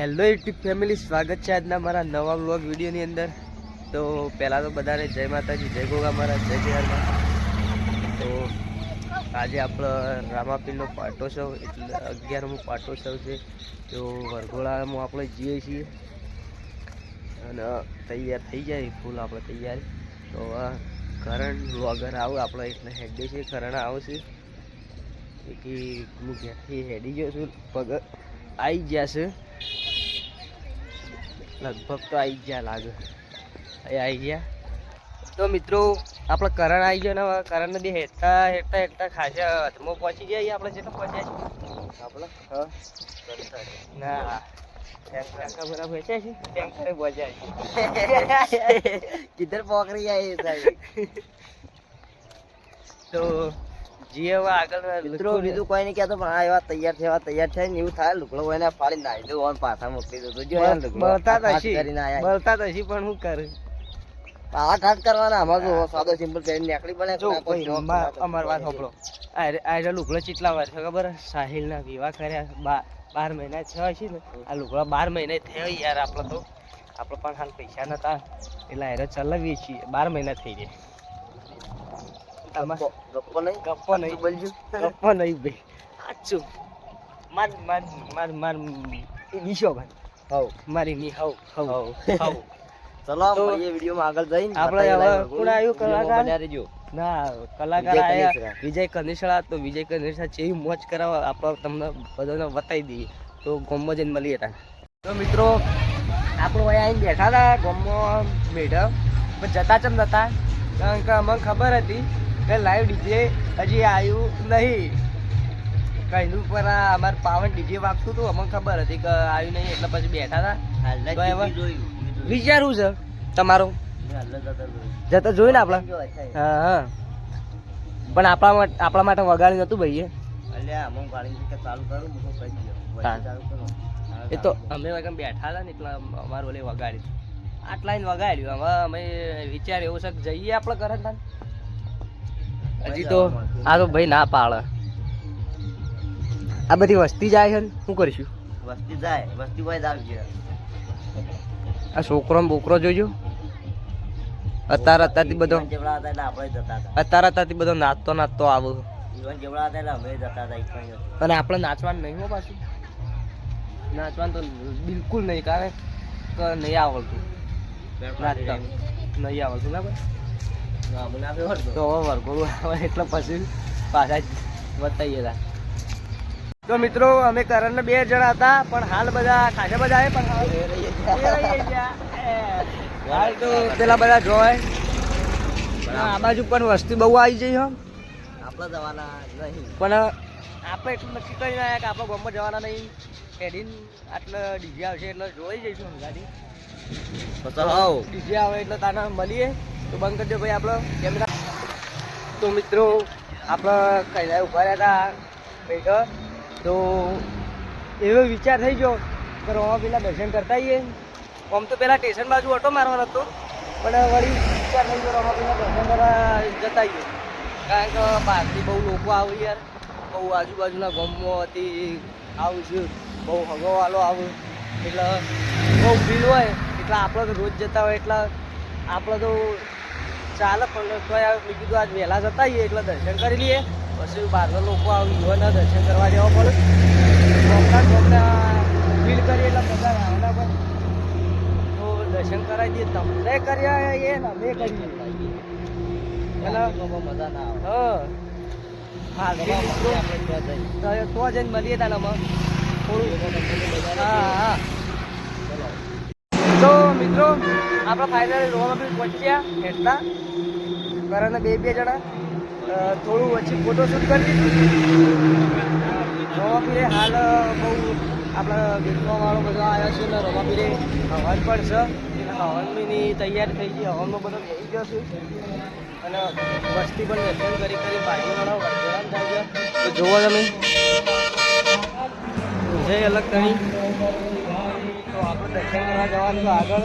Hello YouTube family સ્વાગત છે આજના મારા નવા વ્લોગ વિડીયોની અંદર. તો પહેલાં તો બધાને જય માતાજી, જય ગોગા મારા જય જયારમાં તો આજે આપણો રામાપીરનો પાટોત્સવ એટલે અગિયારમો પાટોત્સવ છે. તો વરઘોડામાં આપણે જઈએ છીએ. અને તૈયાર થઈ જાય ફૂલ આપણે તૈયાર. તો કરણ વ્લોગર આવું, આપણે એટલે હેડે છે, કરણ આવશે કે હું ઘેરથી હેડી ગયો છું, પગ આવી ગયા છે. લગભગ તો આવી ગયા લાગે. અહીં આવી ગયા. તો મિત્રો આપણે કરણ આવી ગયો ને કરણને કરણ નદી હેઠતા હેઠતા હેઠતા ખાસા હાથમાં પહોંચી ગયા આપણે જેટલો પહોંચ્યા છે. આપણે હા. ના ટેન્કર બરાબર વેચ્યા છે. ટેન્કરે પહોંચ્યા જી હવે આગળ મિત્રો બીજું કોઈ નહીં કહેતો પણ આ એવા તૈયાર થયા તૈયાર થઈને એવું થાય લુકડો હોય ને ફાડી નાખી દઉં ઓન પાછા મોકલી દઉં જો બળતા તશી. બળતા તશી પણ હું કરું? આ ઠાઠ કરવાના અમાર જો સાદો સિમ્પલ પહેરીને નીકળી પડે જો અમાર વાત સાંભળો. આ લુગડો ચેટલા વાર છે ખબર? સાહિલના વિવાહ કર્યા બાર મહિના થયા છે ને. આ લુકડા બાર મહિના થયા યાર આપણે તો. આપણે પણ હાલ પૈસા નતા. એટલે એને ચલાવીએ છીએ. બાર મહિના થઈ ગયા. ગપ્પો નહીં? ગપ્પો નહીં. બોલજો. ગપ્પો નહીં ભાઈ. સાચું. માર માર માર માર ઈશો ભાઈ. હવ. મારી ની હવ હવ. હવ. ચલો તો વિડીયોમાં આગળ જઈને આપણે હવે કોણ આવ્યું? કલાકાર? ના કલાકાર વિજય આયા. વિજય કનેસરા તો વિજય કનેસરા જેવી મોજ કરાવવા આપણે તમને બધાને બતાવી દઈએ. તો ગોમમાં જઈને મળીએ તા તો મિત્રો આપણો અહીંયા આવીને બેઠા હતા ગોમમાં મેઢા. પણ જતા ચમ નતા. કારણ કે અમને ખબર હતી કે લાઈવ ડીજે હજી આવ્યું નહીં. કઈનું પણ આ અમારે પાવન ડીજે વાગતું હતું અમને ખબર હતી કે આવ્યું નહીં એટલે પછી બેઠા હતા. વિચારવું છે તમારું. જતા જોયું. ને આપણે? હા હા. પણ આપણા આપણા માટે વગાડ્યું નતું ભાઈ અલ્યા અમુક ગાડી કે ચાલુ કરું હું તો કહી દઉં. વચ્ચે હા. ચાલુ કરો. એ તો અમે વગર બેઠા હતા ને એટલે અમારું ઓલે વગાડ્યું. આટલા વગાડ્યું. હવે અમે વિચાર એવું છે કે જઈએ આપણે કરે ને હજી તો આ તો ભાઈ ના પાડે. આ બધી વસ્તી જાય છે ને શું કરીશું? વસ્તી જાય વસ્તી હોય દાવ આ છોકરો ને બોકરો જોજો. અત્યારે અત્યારથી બધો અત્યારે અત્યારથી બધો નાચતો નાચતો આવો. અને આપણે નાચવાનું નહીં હો પાછું. નાચવાનું તો બિલકુલ નહીં કારણ કે નહીં આવડતું. નાચતા. નહીં આવડતું ના ભાઈ? તો. વરઘોડું આવે એટલે પછી પાછા બતાવીએ હતા તો મિત્રો અમે કરણના બે જણા હતા પણ હાલ બધા ખાસા બધા આવે પણ હાલ તો પેલા બધા જોય આ બાજુ પણ વસ્તી બહુ આવી જઈ હમ આપણે જવાના નહીં. પણ આપણે એટલું નક્કી કરી રહ્યા કે આપણે ગામમાં જવાના નહીં. એડિન આટલે ડીજે આવશે એટલે જોઈ જઈશું ગાડી ડીજે આવે એટલે તાને મળીએ. તો બંધ કરી દો ભાઈ આપણો કેમેરા. તો મિત્રો, આપણે કૈલા ઊભા રહ્યા હતા બેઠો તો. એવો વિચાર થઈ ગયો, કે રોમા પેલા દર્શન કરતા આવીએ. આમ તો પેલા સ્ટેશન બાજુ ઓટો મારવાનો હતો, પણ વળી વિચાર થઈ ગયો રોમા પેલા દર્શન કરવા જતા આવીએ. કારણ કે બહારથી બહુ લોકો આવે યાર. બહુ આજુબાજુના ગામમાંથી આવું છે. બહુ હગવાલો આવે. એટલે બહુ ભીડ હોય, એટલે આપણે તો રોજ જતા હોય, એટલે આપણે તો ચાલે પણ તોય મેં કીધું આજ વહેલા જતા આવીએ એટલે દર્શન કરી લઈએ. પછી બહારના લોકો આવે યુવાના દર્શન કરવા જવા પડે ગોમના ગોમના ફીલ કરીએ એટલે બધા રાવના પર તો દર્શન કરાવી દઈએ. તમને કર્યા એ ને અમે કરીએ એટલે મજા ના આવે. હા. તો જઈને મળીએ તાને થોડું હા હા. તો મિત્રો આપણે ફાઇનલી રોમાં બી પહોંચ્યા હેઠતા કરને બે બે જણા થોડું વચ્ચે ફોટોશૂટ કરી દીધું. રોમાપીરે હાલ બહુ આપણા દેખવાવાળો બધો આવ્યો છે ને રોમાપીરે હવન પણ છે. હવન હવનની તૈયાર થઈ ગઈ. હવનમાં બધો થઈ ગયો છું. અને વસ્તી પણ દર્શન કરી કરી બાજુવાળા વરઘોડામાં થાય છે તો જુઓ તમે. જય અલગ તણી તો આપણે દર્શન કરવા જવાનું આગળ.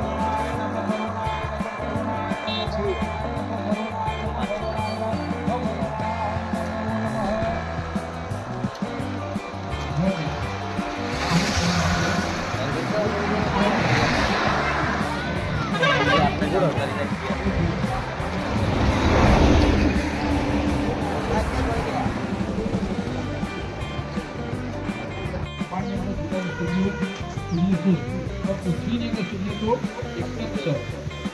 જબલો ડાબો હાથ તો ઉપર દર્શન કરવા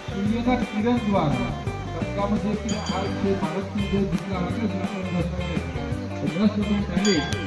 સૂર્યના કિરણ દ્વારા તબકામાં જે કિરણ આવે છે ભારતની જે જેટલા વાગે છે દસ વર્ષ પહેલે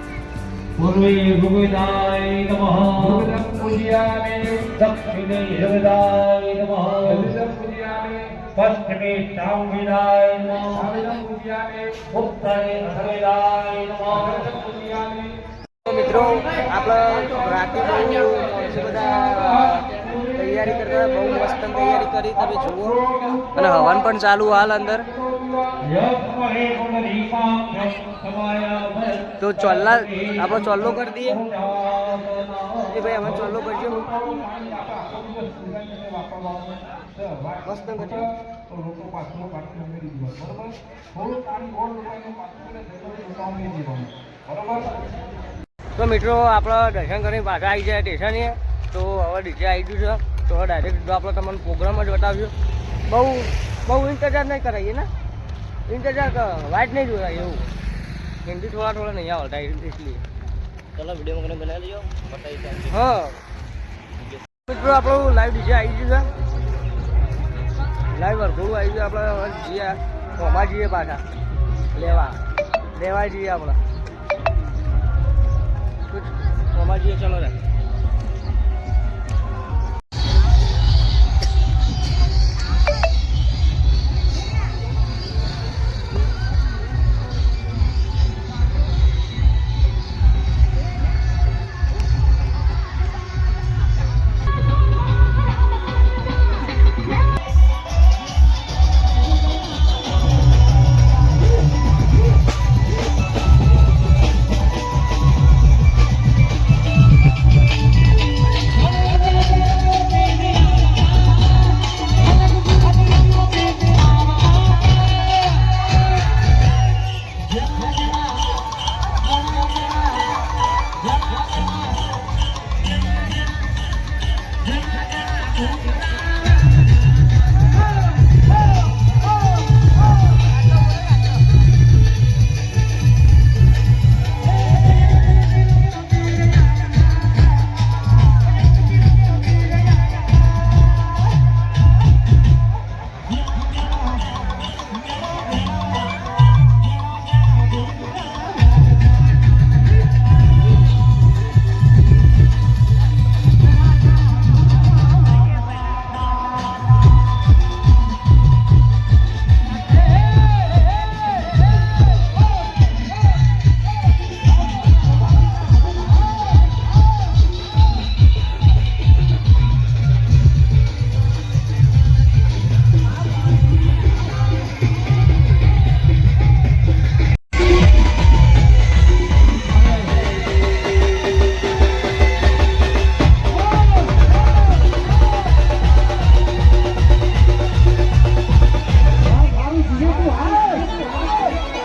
પૂર્વે ભગવદાય નમઃ પૂજ્યામે દક્ષિણે હૃદયાય નમઃ પૂજ્યામે પશ્ચિમે શાંગિનાય નમઃ પૂજ્યામે ઉત્તરે અધરેદાય નમઃ પૂજ્યામે તો મિત્રો આપણે રાતે બહુ બધા તૈયારી કરતા બહુ મસ્ત તૈયારી કરી તમે જુઓ અને હવન પણ ચાલુ હાલ અંદર તો ચોલ્લા, આપણો ચોલ્લો કરી દઈએ. એ ભાઈ અમે ચોલ્લો કરજો. તો મિત્રો, આપણે દર્શન કરીને પાછા આવી જાય સ્ટેશને. તો હવે ડીજે આવી ગયું છે. તો ડાયરેક્ટ આપણે તમને પ્રોગ્રામ જ બતાવ્યો. બહુ બહુ ઇંતજાર નહીં કરાવીએ ને? ઇંતજાર વાઇટ નહીં જોવાય એવું. હિન્દી થોડા થોડા નહીં આવડતા એટલી. ચલો વીડિયો મને બનાવી લેજો. બતાવી. હા. મિત્રો આપણું લાઈવ ડીજે આવી ગયું છે. લાઈવ વરઘોડું આવી ગયું આપણે જઈએ. હોમાં જઈએ પાછા. લેવા. લેવા જઈએ આપણે. હોમાં જઈએ ચલો રે. Vamos!